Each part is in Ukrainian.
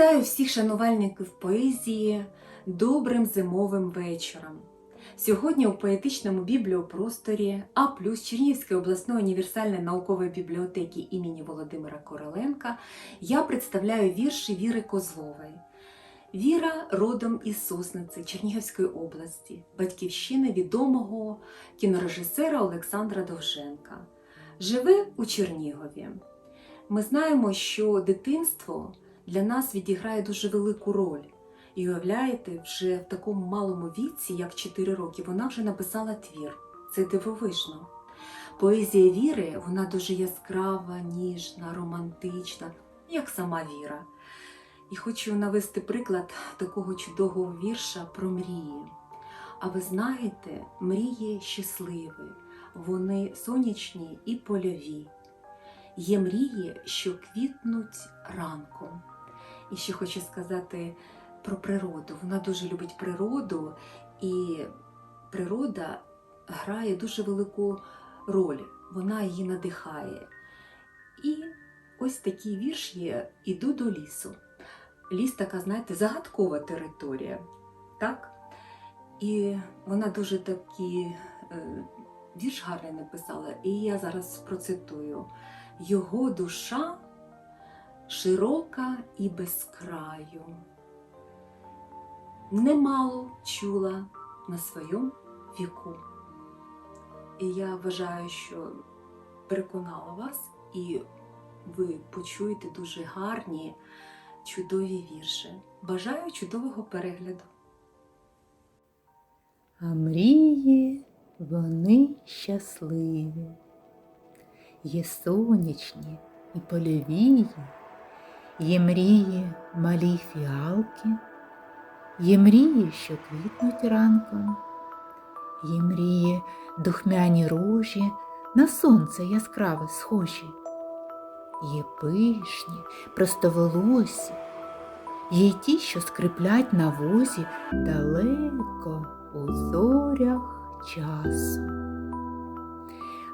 Вітаю всіх шанувальників поезії добрим зимовим вечором. Сьогодні у поетичному бібліопросторі А Чернігівської обласної універсальної наукової бібліотеки імені Володимира Короленка я представляю вірші Віри Козлової. Віра родом із Сосниці Чернігівської області, батьківщини відомого кінорежисера Олександра Довженка. Живе у Чернігові. Ми знаємо, що дитинство для нас відіграє дуже велику роль. І уявляєте, вже в такому малому віці, як 4 роки, вона вже написала твір. Це дивовижно. Поезія віри вона дуже яскрава, ніжна, романтична, як сама віра. І хочу навести приклад такого чудового вірша про мрії. А ви знаєте, мрії щасливі, вони сонячні і польові. Є мрії, що квітнуть ранком. І ще хочу сказати про природу. Вона дуже любить природу, і природа грає дуже велику роль, вона її надихає. І ось такий вірш є Іду до лісу. Ліс така, знаєте, загадкова територія. Так? І вона дуже такий е, вірш гарний написала, і я зараз процитую. Його душа широка і безкраю. Немало чула на своєму віку. І я вважаю, що переконала вас, і ви почуєте дуже гарні, чудові вірші. Бажаю чудового перегляду. А мрії вони щасливі, є сонячні і польові, є мрії малі фіалки, є мрії, що квітнуть ранком, є мрії духмяні рожі, на сонце яскраве схожі, є пишні, простоволосі, є ті, що скриплять на возі далеко у зорях часу.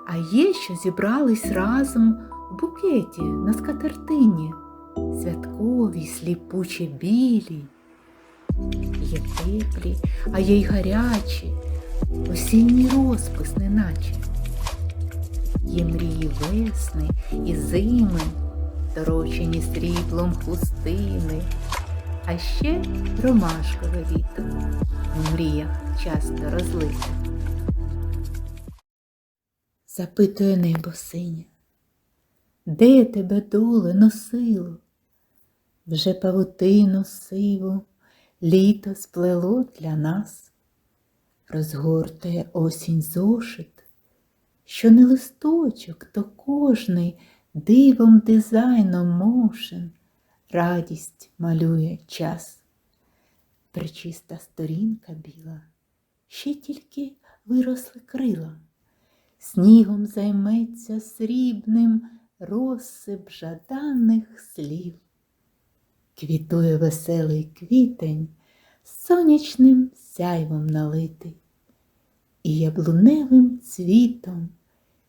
А є, що зібрались разом у букеті на скатертині, святкові, сліпучі білі, є теплі, а є й гарячі, осінній розпис неначе. Є мрії весни і зими, торочені сріблом хустини, а ще ромашкове літо в мріях часто розлите. Запитує небо синє, де тебе доле носило? Вже павутину сиву літо сплело для нас, розгортає осінь зошит, що не листочок, то кожний дивом дизайном мошен радість малює час. Причиста сторінка біла, ще тільки виросли крила, снігом займеться срібним розсип жаданих слів. Квітує веселий квітень, сонячним сяйвом налитий, і яблуневим цвітом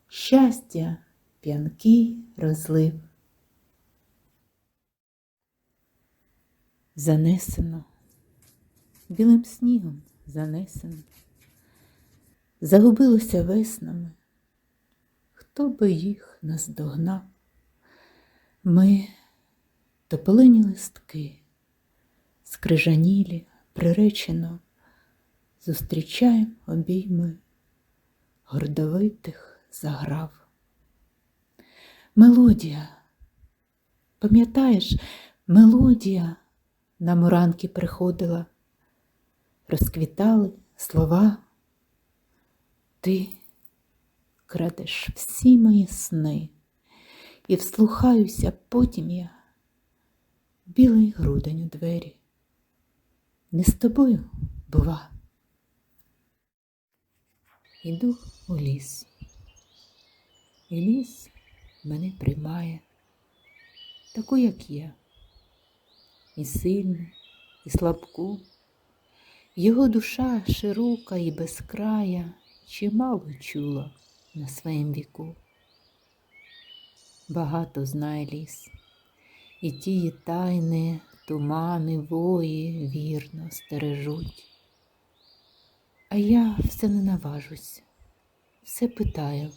щастя п'янкий розлив. Занесено білим снігом занесено, загубилося веснами, хто би їх наздогнав. Ми тополині листки, скрижанілі, приречено, зустрічаємо обійми. Гордовитих заграв. Мелодія, пам'ятаєш, мелодія нам уранки приходила. Розквітали слова. Ти крадеш всі мої сни. І вслухаюся потім я білий грудень у двері. Не з тобою, бува. Іду у ліс, і ліс мене приймає, таку, як я, і сильну, і слабку. Його душа широка і безкрая, чимало чула на своїм віку. Багато знає ліс, і тії тайни тумани вої вірно стережуть. А я все не наважусь, все питаю,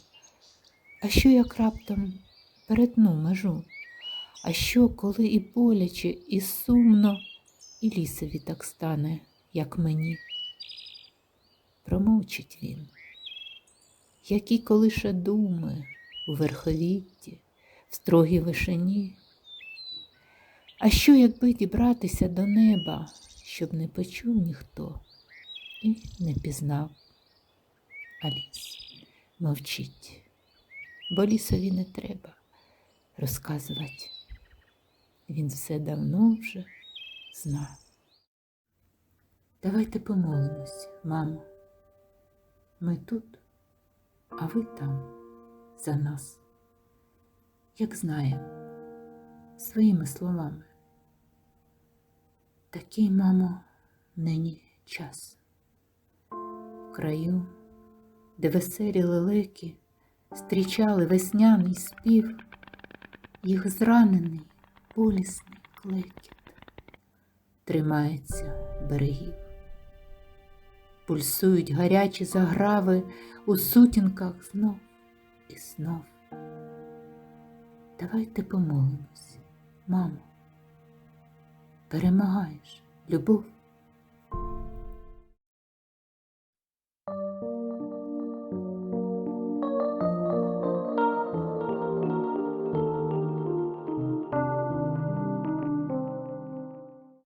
а що як раптом перетну межу? А що, коли і боляче, і сумно, і лісові так стане, як мені? Промовчить він, які колише думи у верховітті, в строгій вишині. А що, якби дібратися до неба, щоб не почув ніхто і не пізнав? А ліс мовчить, бо лісові не треба розказувати. Він все давно вже знав. Давайте помолимось, мамо. Ми тут, а ви там за нас, як знаємо, своїми словами. Такий, мамо, нині час. В краю, де веселі лелеки зустрічали весняний спів, їх зранений, болісний клекіт тримається берегів. Пульсують гарячі заграви у сутінках знов і знов. Давайте помолимось, мамо перемагаєш, любов.